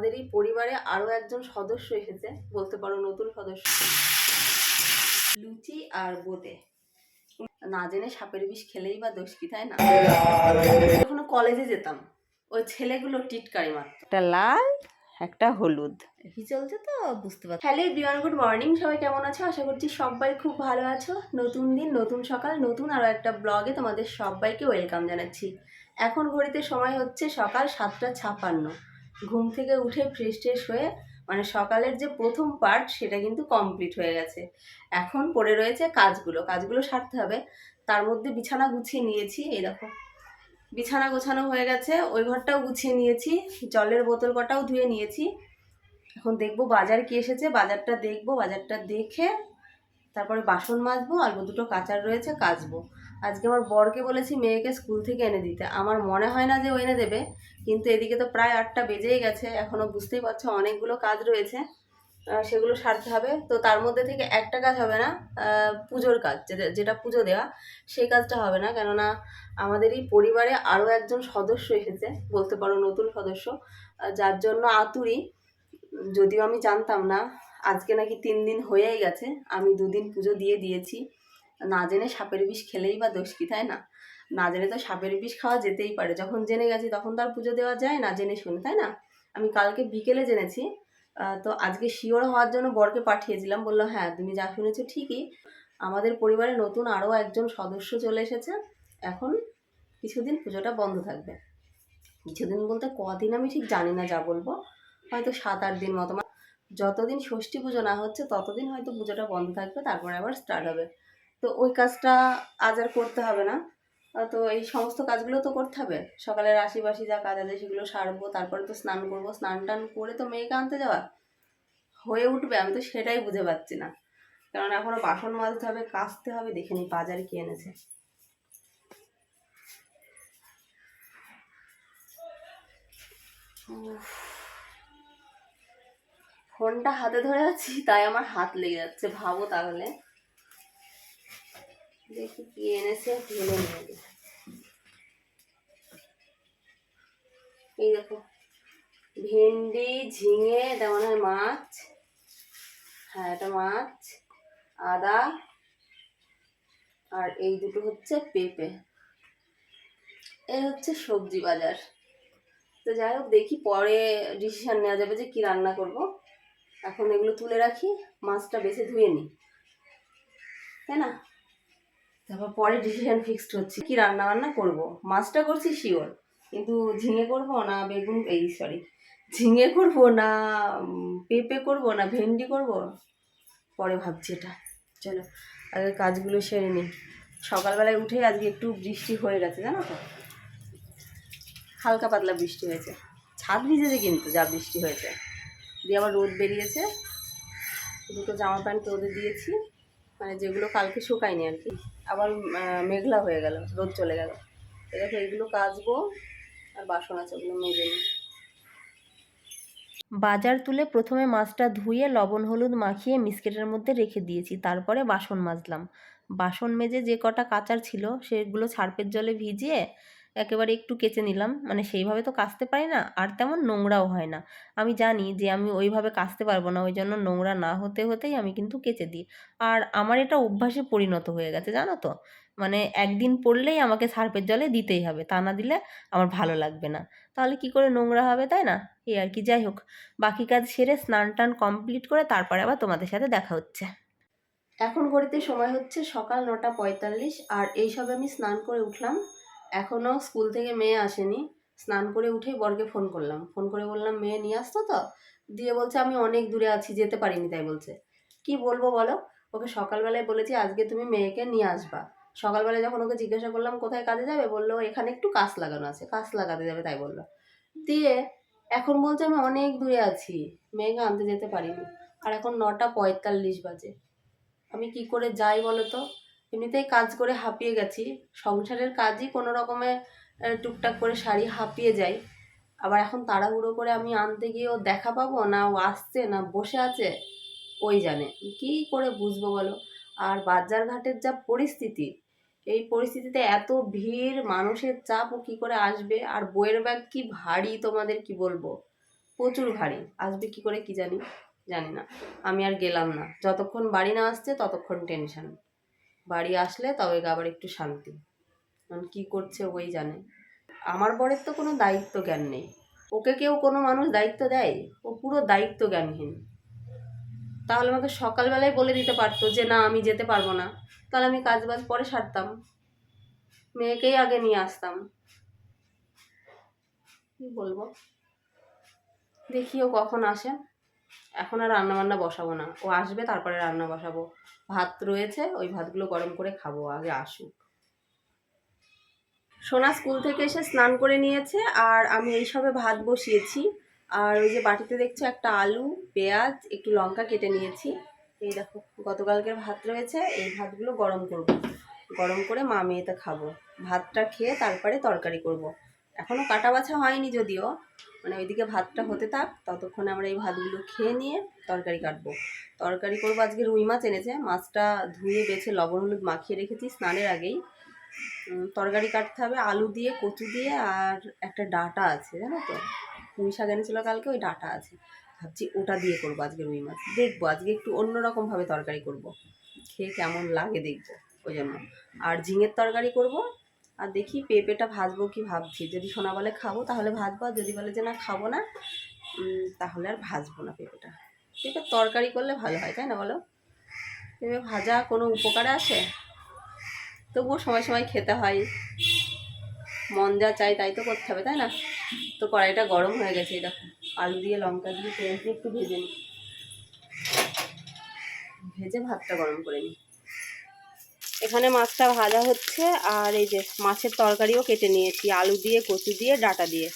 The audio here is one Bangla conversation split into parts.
আমাদের এই পরিবারে আরও একজন সদস্য এসেছে বলতে পারো নতুন সদস্য। লুচি আর বোঁদে না জেনে সাপের বিষ খেলেই বা দোষ কি তাই না? এখনও কলেজে যেতাম। ওই ছেলেগুলো টিটকারি মারত। একটা লাল একটা হলুদ। কি চলছে তো? বুঝতে পারছি। হ্যালো বিয়ান গুড মর্নিং। সবাই কেমন আছো? আশা করছি সবাই খুব ভালো আছো। নতুন দিন নতুন সকাল নতুন আরও একটা ব্লগে তোমাদের সবাইকে ওয়েলকাম জানাচ্ছি। এখন ঘড়িতে সময় হচ্ছে সকাল সাতটা ছাপান্ন। ঘুম থেকে উঠে ফ্রেশ ট্রেশ হয়ে মানে সকালের যে প্রথম পার্ট সেটা কিন্তু কমপ্লিট হয়ে গেছে। এখন পড়ে রয়েছে কাজগুলো। কাজগুলো সারতে হবে। তার মধ্যে বিছানা গুছিয়ে নিয়েছি, এই দেখো। বিছানা গোছানো হয়ে গেছে, ওই ঘরটাও গুছিয়ে নিয়েছি, জলের বোতল কটাও ধুয়ে নিয়েছি। এখন দেখব বাজার কি এসেছে, বাজারটা দেখব, বাজারটা দেখে তারপরে বাসন মাজবো, অল্প দুটো কাচার রয়েছে, কাচবো। আজকে আমার বরকে বলেছি মেয়েকে স্কুল থেকে এনে দিতে। আমার মনে হয় না যে ও এনে দেবে, কিন্তু এদিকে তো প্রায় আটটা বেজেই গেছে এখনও বুঝতেই পারছ অনেকগুলো কাজ রয়েছে সেগুলো সারতে হবে। তো তার মধ্যে থেকে একটা কাজ হবে না পুজোর কাজ, যেটা- পুজো দেওয়া, সেই কাজটা হবে না, কেননা আমাদের এই পরিবারে আরও একজন সদস্য এসেছে, বলতে পারো নতুন সদস্য যার জন্য আতুরি। যদিও আমি জানতাম না, আজকে নাকি তিন দিন হয়েই গেছে, আমি দুদিন পুজো দিয়ে দিয়েছি। না জেনে সাপের বিষ খেলেই বা দোষ কি, তাই না? না জেনে তো সাপের বিষ খাওয়া যেতেই পারে। যখন জেনে গেছি তখন তো আর পুজো দেওয়া যায় না জেনে শুনে, তাই না? আমি কালকে বিকেলে জেনেছি। তো আজকে শিওর হওয়ার জন্য বরকে পাঠিয়েছিলাম। বলল হ্যাঁ তুমি যা শুনেছো ঠিকই। আমাদের পরিবারে নতুন আরও একজন সদস্য চলে এসেছে। এখন কিছুদিন পুজোটা বন্ধ থাকবে। কিছুদিন বলতে কদিন আমি ঠিক জানি না যা বলব। হয়তো সাত আট দিন মতো। যতদিন ষষ্ঠী পুজো না হচ্ছে, ততদিন হয়তো পুজোটা বন্ধ থাকবে, তারপরে আবার স্টার্ট হবে। তো ওই কাজটা আজ আর করতে হবে না। তো এই সমস্ত কাজগুলো তো করতে হবে। সকালের আশিবাসি যা কাজ আছে সেগুলো সারবো, তারপরে তো স্নান করব। স্নান টান করে তো মেয়েকে আনতে যাওয়া হয়ে উঠবে, আমি তো সেটাই বুঝে পাচ্ছি না। কারণ এখনও বাসন মাজতে হবে, কাচতে হবে, দেখে নি বাজারে কি এনেছে। ফোনটা হাতে ধরে আছি, তাই আমার হাত লেগে যাচ্ছে, ভাবো তাহলে। দেখি কি এনেছে ঢেলে নিয়ে। এই দেখো, ভেন্ডি, ঝিঙে মনে হয় মাছ। হ্যাঁ এটা মাছ, আদা, আর এই দুটো হচ্ছে পেঁপে। এই হচ্ছে সবজি বাজার। তো যাই হোক, দেখি পরে ডিসিশন নেওয়া যাবে যে কি রান্না করব। এখন এগুলো তুলে রাখি, মাছটা বেছে ধুয়ে নিই। তাই না? তারপর পরে ডিসিশন ফিক্সড হচ্ছে। কি রান্না বান্না করব? মাছটা করছি শিওর। কিন্তু ঝিঙে করব না বেগুন? এই সরি ঝিঙে করব না পেঁপে করব না, ভেন্ডি করব? পরে ভাবছি এটা। চলো আগে কাজগুলো সেরে নিই। সকালবেলায় উঠে আজকে একটু বৃষ্টি হয়ে গেছে, জানো তো? হালকা পাতলা বৃষ্টি হয়েছে। ছাদ ভিজেছে কিন্তু, যা বৃষ্টি হয়েছে। দিয়ে আবার রোদ বেরিয়েছে। দুটো জামা প্যান্ট রোদে দিয়েছি। মানে যেগুলো কালকে শুকায়নি আর কি। আবার মেঘলা হয়ে গেল, রোদ চলে গেল। দেখো, এগুলো কাচবো, আর বাসন আছে ওগুলো মেজে নিই। বাজার তুলে প্রথমে মাছটা ধুয়ে লবণ, হলুদ মাখিয়ে মিসকেটের মধ্যে রেখে দিয়েছি, তারপরে বাসন মাজলাম। বাসন মেজে যে কটা কাচার ছিল, সেগুলো ছাড়পের জলে ভিজিয়ে একেবারে একটু কেচে নিলাম। মানে সেইভাবে তো কাচতে পারি না, আর তেমন নোংরাও হয় না। আমি জানি যে আমি ওইভাবে কাচতে পারব না, ওই জন্য নোংরা না হতে হতেই আমি কিন্তু কেচে দিই। আর আমার এটা অভ্যাসে পরিণত হয়ে গেছে, জানো তো? মানে একদিন পড়লেই আমাকে সার্ফের জলে দিতেই হবে, তা না দিলে আমার ভালো লাগবে না। তাহলে কি করে নোংরা হবে, তাই না? এই আর কি, যাই হোক। বাকি কাজ সেরে স্নান টান কমপ্লিট করে তারপরে আবার তোমাদের সাথে দেখা হচ্ছে। এখন ঘড়িতে সময় হচ্ছে সকাল নটা পঁয়তাল্লিশ, আর এইসবে আমি স্নান করে উঠলাম। এখনও স্কুল থেকে মেয়ে আসেনি। স্নান করে উঠেই বরকে ফোন করলাম। ফোন করে বললাম, মেয়ে নিয়ে আসতো তো? দিয়ে বলছে, আমি অনেক দূরে আছি, যেতে পারিনি। তাই বলছে। কি বলব বলো? ওকে সকালবেলায় বলেছি, আজকে তুমি মেয়েকে নিয়ে আসবা। সকালবেলায় যখন ওকে জিজ্ঞাসা করলাম, কোথায় কাজে যাবে? বলল, এখানে একটু কাজ লাগানো আছে, কাজ লাগাতে যাবে। তাই বলল। দিয়ে এখন বলছে, আমি অনেক দূরে আছি, মেয়েকে আনতে যেতে পারিনি। আর এখন নটা পঁয়তাল্লিশ বাজে। আমি কি করে যাই বলো তো? এমনিতেই কাজ করে হাঁপিয়ে গেছি। সংসারের কাজই কোনো রকমে টুকটাক করে শাড়ি হাঁপিয়ে যাই। আবার এখন তাড়াহুড়ো করে আমি আনতে গিয়েও দেখা পাবো না, ও আসছে না, বসে আছে, ওই জানে। কি করে বুঝব বলো? আর বাজার ঘাটের যা পরিস্থিতি, এই পরিস্থিতিতে এত ভিড়, মানুষের চাপ, ও কী করে আসবে? আর বইয়ের ব্যাগ কি ভারী, তোমাদের কি বলব? প্রচুর ভারী, আসবে কি করে কি জানি? জানি না। আমি আর গেলাম না। যতক্ষণ বাড়ি না আসছে, ততক্ষণ টেনশন বাড়ি আসলে তবে আবার একটু শান্তি। কারণ কী করছে ওই জানে। আমার বরের তো কোনো দায়িত্ব জ্ঞান নেই। ওকে কেউ কোনো মানুষ দায়িত্ব দেয়? ও পুরো দায়িত্ব জ্ঞানহীন। তাহলে আমাকে সকালবেলায় বলে দিতে পারতো যে, না, আমি যেতে পারব না। তাহলে আমি কাজ বাজ পরে সারতাম। মেয়েকেই আগে নিয়ে আসতাম। কি বলব? দেখি ও কখন আসে। এখন আর রান্না বান্না বসাবো না। ও আসবে, তারপরে রান্না বসাবো। ভাত রয়েছে, ওই ভাতগুলো গরম করে খাব, আগে আসুক। সোনা স্কুল থেকে এসে স্নান করে নিয়েছে, আর আমি এইসবে ভাত বসিয়েছি। আর ওই যে বাটিতে দেখছ একটা আলু, পেঁয়াজ, একটু লঙ্কা কেটে নিয়েছি। এই দেখো, গতকালকের ভাত রয়েছে, এই ভাতগুলো গরম করব। গরম করে মা মেয়েতে খাব। ভাতটা খেয়ে তারপরে তরকারি করব। এখনও কাটা বাছা হয়নি যদিও। মানে ওইদিকে ভাতটা হতে থাক, ততক্ষণে আমরা এই ভাতগুলো খেয়ে নিয়ে তরকারি কাটবো। তরকারি করব, আজকে রুই মাছ এনেছে। মাছটা ধুয়ে, বেছে, লবণ, হলুদ মাখিয়ে রেখেছি স্নানের আগেই। তরকারি কাটতে হবে, আলু দিয়ে, কচু দিয়ে আর একটা ডাটা আছে, জানো তো? পুঁই শাক এনেছিল কালকে, ওই ডাটা আছে। ভাবছি ওটা দিয়ে করব আজকে রুই মাছ। দেখব, আজকে একটু অন্যরকমভাবে তরকারি করব। খেয়ে কেমন লাগে দেখব, ওই জন্য। আর ঝিঙের তরকারি করব আর দেখি পেঁপেটা ভাজবো কি ভাবছি। যদি সোনা বলে খাব, তাহলে ভাজবো, আর যদি বলে যে না খাব না তাহলে আর ভাজবো না পেঁপেটা। পেঁপের তরকারি করলে ভালো হয়, তাই না বলো? পেঁপে ভাজা কোনো উপকারে আসে? তবুও সময় সময় খেতে হয়। মন যা চাই তাই তো করতে হবে, তাই না? তো কড়াইটা গরম হয়ে গেছে, এই দেখো। আলু দিয়ে লঙ্কা দিয়ে পেঁয়াজ দিয়ে একটু ভেজে নিই। ভেজে ভাতটা গরম করে নিই। এখানে মাছটা ভাজা হচ্ছে, আর এই যে মাছের তরকারিও কেটে নিয়েছি, আলু দিয়ে, কচু দিয়ে, ডাটা দিয়ে।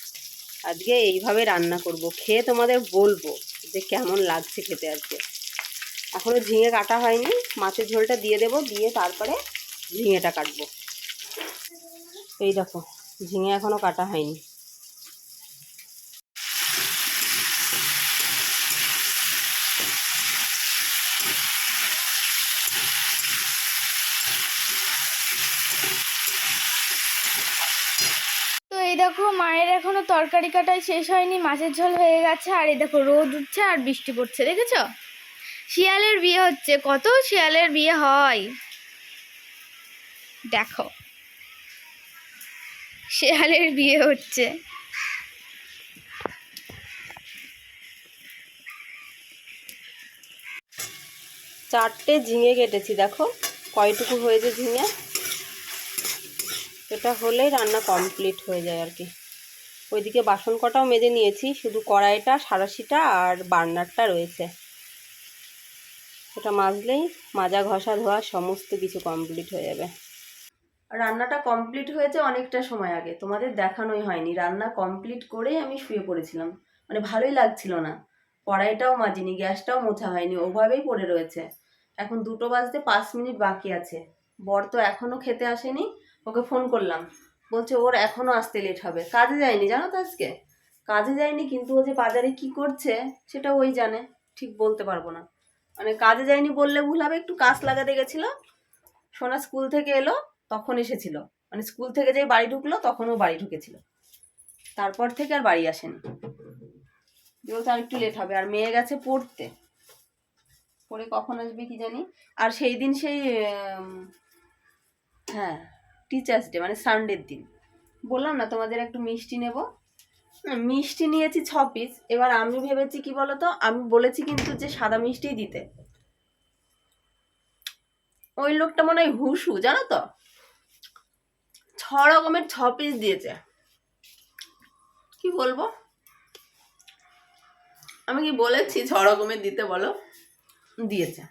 আজকে এইভাবে রান্না করব, খেয়ে তোমাদের বলব যে কেমন লাগছে খেতে আজকে। এখনও ঝিঙে কাটা হয়নি, মাছের ঝোলটা দিয়ে দেবো, দিয়ে তারপরে ঝিঙেটা কাটবো। এই দেখো, ঝিঙে এখনও কাটা হয়নি। এই দেখো, মায়ের এখনও তরকারি কাটাই শেষ হয়নি, মাছের ঝোল হয়ে গেছে, আর এই দেখো রোদ উঠছে আর বৃষ্টি পড়ছে, দেখেছ? শিয়ালের বিয়ে হচ্ছে, কত শিয়ালের বিয়ে হয়? দেখো, শিয়ালের বিয়ে হচ্ছে। চারটে ঝিঙে কেটেছি, দেখো, কয়টুকু হয়েছে ঝিঙে? এটা হলেই রান্না কমপ্লিট হয়ে যায় আর কি। ওইদিকে বাসন কটাও মেজে নিয়েছি, শুধু কড়াইটা, সারাশিটা আর বার্নারটা রয়েছে। ওটা মাজলেই মাজা, ঘষা, ধোয়া সমস্ত কিছু কমপ্লিট হয়ে যাবে। রান্নাটা কমপ্লিট হয়েছে অনেকটা সময় আগে, তোমাদের দেখানোই হয়নি। রান্না কমপ্লিট করেই আমি শুয়ে পড়েছিলাম। মানে ভালোই লাগছিল না। কড়াইটাও মাজিনি, গ্যাসটাও মোছা হয়নি, ওভাবেই পড়ে রয়েছে। এখন দুটো বাজতে পাঁচ মিনিট বাকি আছে। বর তো এখনও খেতে আসেনি ওকে ফোন করলাম। বলছে, ওর এখনও আসতে লেট হবে। কাজে যায়নি, জানো তো আজকে? কাজে যায়নি, কিন্তু ও যে বাজারে কি করছে, সেটা ওই জানে, ঠিক বলতে পারব না। মানে কাজে যায়নি বললে ভুল হবে, একটু কাজ লাগাতে গেছিল, সোনা স্কুল থেকে এলো, তখন এসেছিল। মানে স্কুল থেকে যেই বাড়ি ঢুকলো তখনও বাড়ি ঢুকেছিল। তারপর থেকে আর বাড়ি আসেনি। বলতে আর একটু লেট হবে। আর মেয়ে গেছে পড়তে। পড়ে কখন আসবে কি জানি? আর সেই দিন সেই হ্যাঁ টিচার্স ডে মানে সানডের দিন। বললাম না, তোমাদের একটু মিষ্টি নেব। মিষ্টি নিয়েছি ছ পিস এবার আমি ভেবেছি কি বলতো, আমি বলেছি কিন্তু যে সাদা মিষ্টিই দিতে। ওই লোকটা মনে হয় হুসু জানো তো? ছ রকমের ছ পিস দিয়েছে। কি বলব? আমি কি বলেছি ছ রকমের দিতে বলো? দিয়েছে।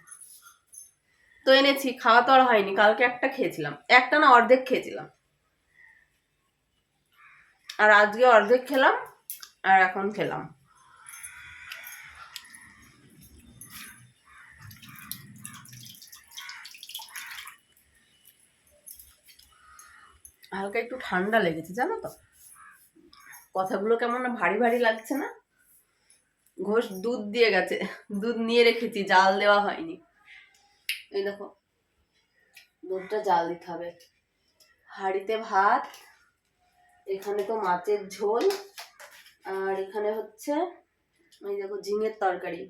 তো এনেছি, খাওয়া তো আর হয়নি, কালকে একটা খেয়েছিলাম। একটা না অর্ধেক খেয়েছিলাম। আর আজকে অর্ধেক খেলাম, আর এখন খেলাম। হালকা একটু ঠান্ডা লেগেছে, জানো তো? কথাগুলো কেমন না ভারী ভারী লাগছে না? ঘোষ দুধ দিয়ে গেছে, দুধ নিয়ে রেখেছি, জাল দেওয়া হয়নি। এই দেখো। দুধটা জাল দিতে হবে। হাঁড়িতে ভাত, এখানে তো মাছের ঝোল, আর এখানে হচ্ছে ওই দেখো ঝিঙের তরকারি।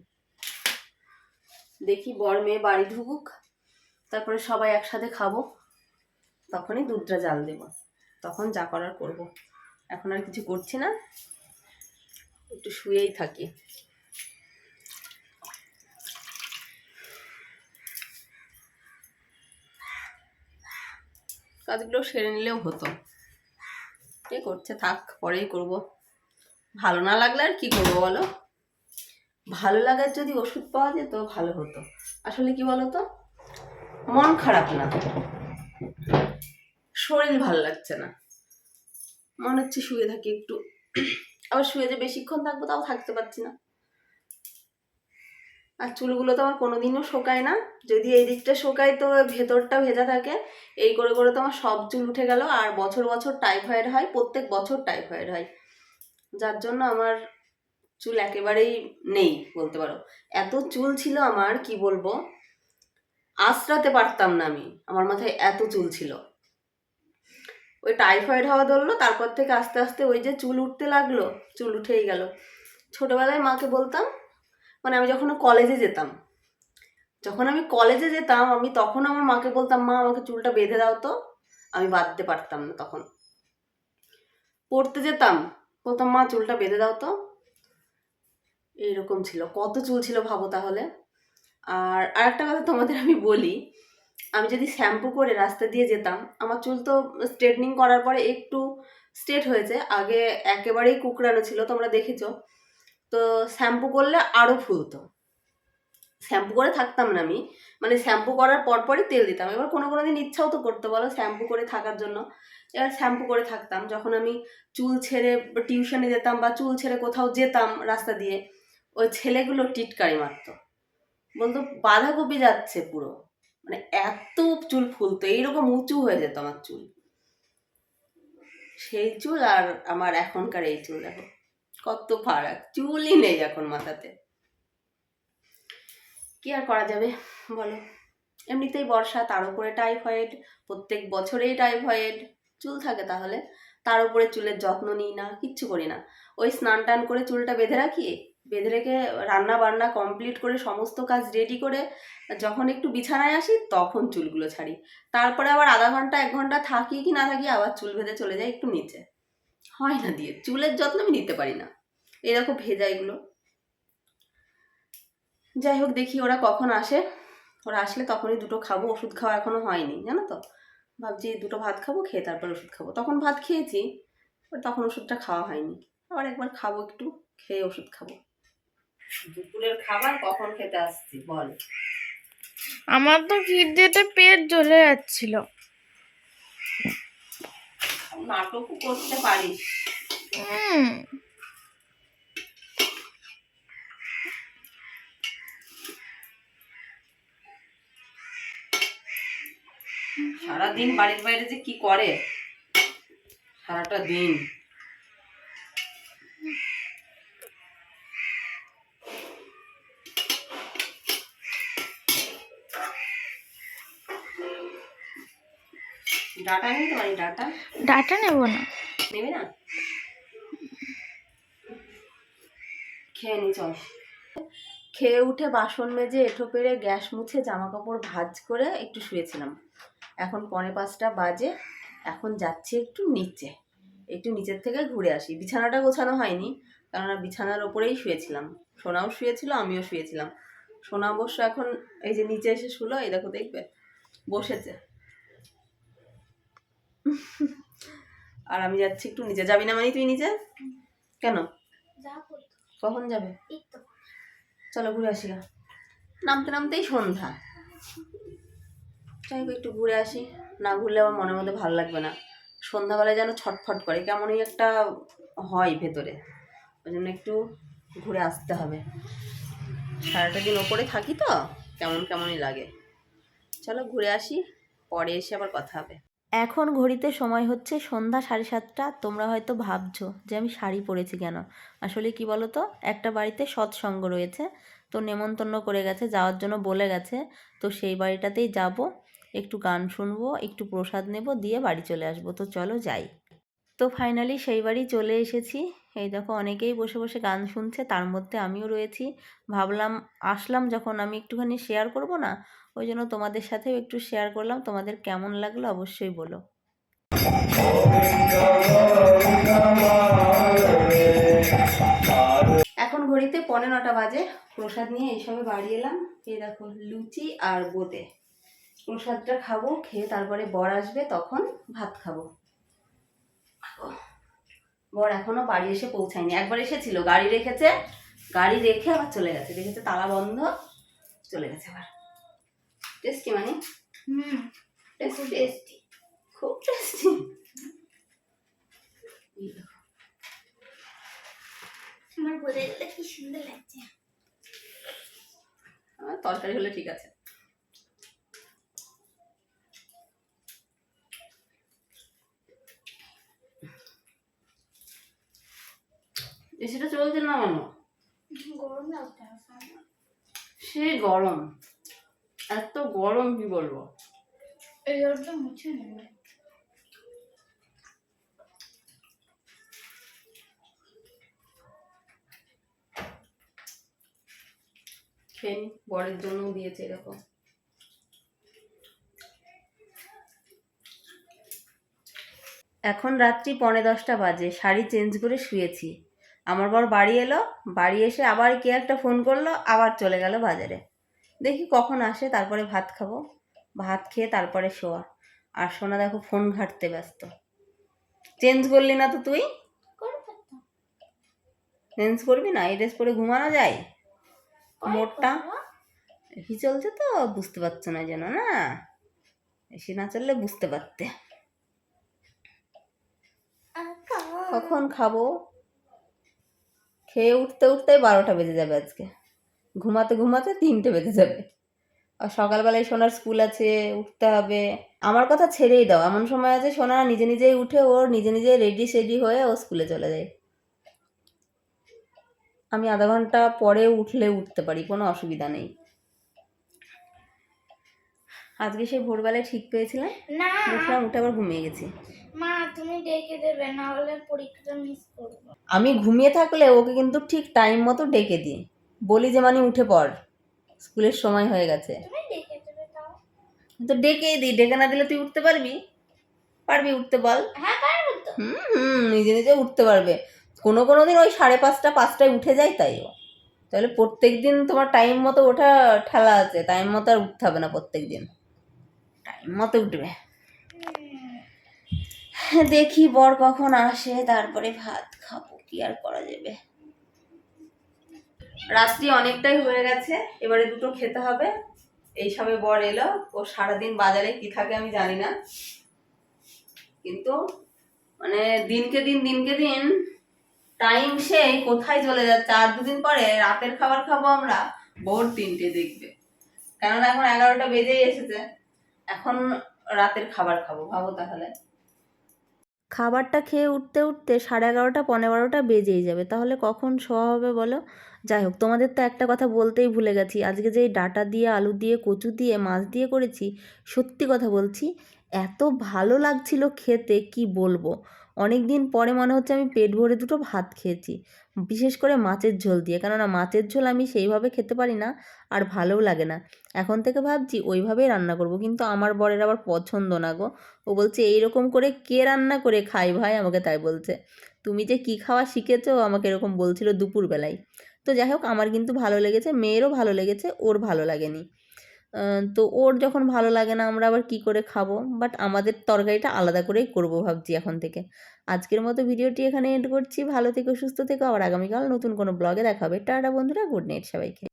দেখি বর মেয়ে বাড়ি ঢুকুক, তারপরে সবাই একসাথে খাব, তখনই দুধটা জাল দেব। তখন যা করার করব। এখন আর কিছু করছি না, একটু শুয়েই থাকি। কাজগুলো সেরে নিলেও হতো। কে করছে, থাক, পরেই করব। ভালো না লাগলে আর কী করব বলো? ভালো লাগার যদি ওষুধ পাওয়া যেত, ভালো হতো। আসলে কি তো মন খারাপ না। শরীর ভালো লাগছে না। মনে হচ্ছে শুয়ে থাকি একটু। আবার শুয়ে যে বেশিক্ষণ থাকব তাও থাকতে পারছি না। আর চুলগুলো তো আমার কোনোদিনও শোকায় না। যদি এই দিকটা শোকায় তো ভেতরটা ভেজা থাকে। এই করে করে তো আমার সব চুল উঠে গেল। আর বছর বছর টাইফয়েড হয়, প্রত্যেক বছর টাইফয়েড হয়। যার জন্য আমার চুল একেবারেই নেই বলতে পারো। এত চুল ছিল আমার, কি বলব? আঁচড়াতে পারতাম না আমি। আমার মাথায় এত চুল ছিল। ওই টাইফয়েড হওয়া ধরলো, তারপর থেকে আস্তে আস্তে ওই যে চুল উঠতে লাগল, চুল উঠেই গেল। ছোটবেলায় মাকে বলতাম মানে আমি যখন কলেজে যেতাম, যখন আমি কলেজে যেতাম, আমি তখন আমার মাকে বলতাম, মা, আমাকে চুলটা বেঁধে দাও তো। আমি বাঁধতে পারতাম না তখন। পড়তে যেতাম, বলতাম, মা, চুলটা বেঁধে দাও তো। এইরকম ছিল। কত চুল ছিল ভাবো তাহলে? আর আরেকটা কথা তোমাদের আমি বলি, আমি যদি শ্যাম্পু করে রাস্তা দিয়ে যেতাম, আমার চুল তো স্ট্রেটনিং করার পরে একটু স্ট্রেট হয়েছে। আগে একেবারেই কুকড়ানো ছিল, তোমরা দেখেছ। তো শ্যাম্পু করলে আরও ফুলতো শ্যাম্পু করে থাকতাম না আমি। মানে শ্যাম্পু করার পরপরই তেল দিতাম। এবার কোনো কোনো দিন ইচ্ছাও তো করতে বলো শ্যাম্পু করে থাকার জন্য। এবার শ্যাম্পু করে থাকতাম। যখন আমি চুল ছেড়ে টিউশনে যেতাম বা চুল ছেড়ে কোথাও যেতাম রাস্তা দিয়ে, ওই ছেলেগুলো টিটকারি মারতো। বলতো, বাঁধাকপি যাচ্ছে পুরো। মানে এত চুল ফুলতো, এইরকম উঁচু হয়ে যেত আমার চুল। সেই চুল আর আমার এখনকার এই চুল দেখো। কত ফারাক চুলই নেই এখন মাথাতে। কি আর করা যাবে? বলো। এমনিতেই বর্ষা, তার উপরে টাইফয়েড, প্রত্যেক বছরেই টাইফয়েড, চুল থাকে তাহলে। তার উপরে চুলের যত্ন নিই না, কিচ্ছু করি না। ওই স্নান টান করে চুলটা বেঁধে রাখি, বেঁধে রেখে রান্না বান্না কমপ্লিট করে সমস্ত কাজ রেডি করে যখন একটু বিছানায় আসি তখন চুলগুলো ছাড়ি। তারপরে আবার আধা ঘণ্টা, এক ঘণ্টা থাকি কি না থাকি আবার চুল বেঁধে চলে যাই একটু নিচে। হয় না দিয়ে, চুলের যত্ন আমি নিতে পারি না। এই দেখো ভেজা এগুলো। যাই হোক দেখি ওরা কখন আসে। ওরা আসলে তখনই দুটো খাব ওষুধ খাওয়া এখনও হয়নি জানো তো? ভাবছি দুটো ভাত খাব খেয়ে তারপর ওষুধ খাব। তখন ভাত খেয়েছি তখন ওষুধটা খাওয়া হয়নি। আবার একবার খাব একটু খেয়ে ওষুধ খাব। দুপুরের খাবার কখন খেতে আসছি বল। আমার তো খিদেতে পেট জ্বলে যাচ্ছিল। নাটকও করতে পারিস। হুম। সারাদিন বাড়ির বাইরে যে কি করে? সারাটা দিন। ডাটা নেই তোমার ডাটা? ডাটা নেব না। নেবে না? খেয়ে নি চল। খেয়ে উঠে বাসন মেজে এঁঠো পেরে গ্যাস মুছে জামা কাপড় ভাজ করে একটু শুয়েছিলাম। এখন পনে পাঁচটা বাজে এখন যাচ্ছি একটু নিচে। একটু নিচের থেকে ঘুরে আসি। বিছানাটা গোছানো হয়নি কেননা বিছানার ওপরেই শুয়েছিলাম। সোনাও শুয়েছিল আমিও শুয়েছিলাম। সোনা অবশ্য এখন এই যে নিচে এসে শুলো এই দেখো দেখবে বসেছে। আর আমি যাচ্ছি একটু নিচে। যাবি না মানে তুই নিচে? কেন? কখন যাবে? চলো ঘুরে আসি নামতে নামতেই সন্ধ্যা। যাই হোক, একটু ঘুরে আসি। না ঘুরলে আমার মনের মধ্যে ভালো লাগবে না। সন্ধ্যাবেলায় যেন ছটফট করে, কেমনই একটা হয় ভেতরে। ওই জন্য একটু ঘুরে আসতে হবে। সারাটা দিন ওপরে থাকি তো, কেমন কেমনই লাগে। চলো ঘুরে আসি, পরে এসে আবার কথা হবে। এখন ঘড়িতে সময় হচ্ছে সন্ধ্যা সাড়ে সাতটা, তোমরা হয়তো ভাবছ যে আমি শাড়ি পরেছি কেন? আসলে কি বলো তো একটা বাড়িতে সৎসঙ্গ রয়েছে, তো নেমন্তন্ন করে গেছে, যাওয়ার জন্য বলে গেছে, তো সেই বাড়িটাতেই যাব। একটু গান শুনব, একটু প্রসাদ নেব, দিয়ে বাড়ি চলে আসব। তো চলো যাই। তো ফাইনালি সেই বাড়ি চলে এসেছি। এই দেখো অনেকেই বসে বসে গান শুনছে, তার মধ্যে আমিও রয়েছি। ভাবলাম, আসলাম যখন আমি একটুখানি শেয়ার করব না, ওই জন্য তোমাদের সাথেও একটু শেয়ার করলাম। তোমাদের কেমন লাগল অবশ্যই বলো। এখন ঘড়িতে পনেরো নটা বাজে। প্রসাদ নিয়ে এইসবে বাড়ি এলাম। এই দেখো, লুচি আর বোঁদে প্রসাদটা খাব খেয়ে তারপরে বর আসবে তখন ভাত খাব। বর এখনও বাড়ি এসে পৌঁছায়নি। একবার এসেছিল গাড়ি রেখেছে গাড়ি রেখে আবার চলে গেছে। দেখেছে তালা বন্ধ চলে গেছে আবার। টেস্টি মানে? হুম। টেস্টি টেস্টি খুব টেস্টি আমার বোঝাইতে কি সুন্দর লাগছে। আমার তরকারি হলে ঠিক আছে। চলছে না গরম সে গরম। এত গরম কি বলব? এই জলটা মুছে নেবে। খেয়ে নি, বরের জন্য দিয়েছে এরকম। এখন রাত্রি পৌনে দশটা বাজে শাড়ি চেঞ্জ করে শুয়েছি। আমার বর বাড়ি এলো, বাড়ি এসে আবার কে একটা ফোন করল, আবার চলে গেল বাজারে। দেখি কখন আসে, তারপরে ভাত খাব। ভাত খেয়ে তারপরে শোয়া। আর সোনা দেখো ফোন ঘাঁটতে ব্যস্ত। চেঞ্জ করলি না তো তুই? চেঞ্জ করবি না? এই ড্রেস পরে ঘুমানো যায়? মোটটা? এসি চলছে তো, বুঝতে পারছ না যেন, না? এসি না চললে বুঝতে পারতে। কখন খাব? খেয়ে উঠতে উঠতে বারোটা বেজে যাবে আজকে। ঘুমাতে ঘুমাতে তিনটে বেজে যাবে। আর সকালবেলায় সোনার স্কুল আছে উঠতে হবে। আমার কথা ছেড়েই দাও। এমন সময় আছে সোনা নিজে নিজেই উঠে ওর নিজে নিজে রেডি সেডি হয়ে ও স্কুলে চলে যায়। আমি আধা ঘণ্টা পরে উঠলে উঠতে পারি কোনো অসুবিধা নেই। আজকে সেই ভোরবেলায় ঠিক পেয়েছিলাম? উঠে আবার ঘুমিয়ে গেছি। মা তুমি ডেকে দেবে না হলে পরীক্ষাটা মিস করব। আমি ঘুমিয়ে থাকলে ওকে কিন্তু ঠিক টাইম মতো ডেকে দিই। বলি যে মানে উঠে পড়। স্কুলের সময় হয়ে গেছে। তুমি ডেকে দেবে তাও। তো ডেকেই দিই। ডেকে না দিলে তুই উঠতে পারবি? পারবি উঠতে বল। হ্যাঁ পারব তো। হুম হুম নিজে নিজে উঠতে পারবে। কোনো কোনো দিন ওই সাড়ে পাঁচটা পাঁচটায় উঠে যায় তাই ও। তাহলে প্রত্যেক দিন তোমার টাইম মতো ওঠা ঠেলা আছে। টাইম মতো আর উঠতে হবে না প্রত্যেক দিন। টাইম মতো উঠবে। দেখি বর কখন আসে, তারপরে ভাত খাব, কি আর করা যাবে। রাত্রি অনেকটাই হয়ে গেছে, এবারে দুটো খেতে হবে। এই সবে বর এলো, ও সারাদিন বাজারে কি থাকে আমি জানি না। কিন্তু মানে দিনকে দিন দিনকে দিন টাইম সে কোথায় চলে যাচ্ছে? আর দুদিন পরে রাতের খাবার খাব আমরা, ভোর তিনটে দেখবে। কেননা এখন এগারোটা বেজেই এসেছে। এখন রাতের খাবার খাব, ভাবো তাহলে। খাবারটা খেয়ে উঠতে উঠতে সাড়ে এগারোটা পনেরো বারোটা বেজেই যাবে। তাহলে কখন শোয়া হবে বলো? যাই হোক, তোমাদের তো একটা কথা বলতেই ভুলে গেছি। আজকে যে ডাটা দিয়ে, আলু দিয়ে, কচু দিয়ে, মাছ দিয়ে করেছি, সত্যি কথা বলছি, এত ভালো লাগছিল খেতে, কি বলব? অনেক দিন পরে মনে হচ্ছে আমি পেট ভরে দুটো ভাত খেয়েছি। বিশেষ করে মাছের ঝোল দিয়ে। কেননা মাছের ঝোল আমি সেইভাবে খেতে পারি না আর ভালোও লাগে না। এখন থেকে ভাবছি ওইভাবেই রান্না করব। কিন্তু আমার বরের আবার পছন্দ না গো। ও বলছে, এইরকম করে কে রান্না করে খাই ভাই? আমাকে তাই বলছে। তুমি যে কী খাওয়া শিখেছো? আমাকে এরকম বলছিল দুপুরবেলায়। তো যাই হোক, আমার কিন্তু ভালো লেগেছে, মেয়েরও ভালো লেগেছে, ওর ভালো লাগেনি। তো ওর যখন ভালো লাগে না, আমরা আবার কি করে খাব? বাট আমাদের তরকারিটা আলাদা করেই করব ভাবছি এখন থেকে। আজকের মতো ভিডিওটি এখানে এন্ড করছি। ভালো থেকো, সুস্থ থেকো। আবার আগামীকাল নতুন কোনো ব্লগে দেখাবে। টাটা বন্ধুরা গুড নাইট সবাইকে।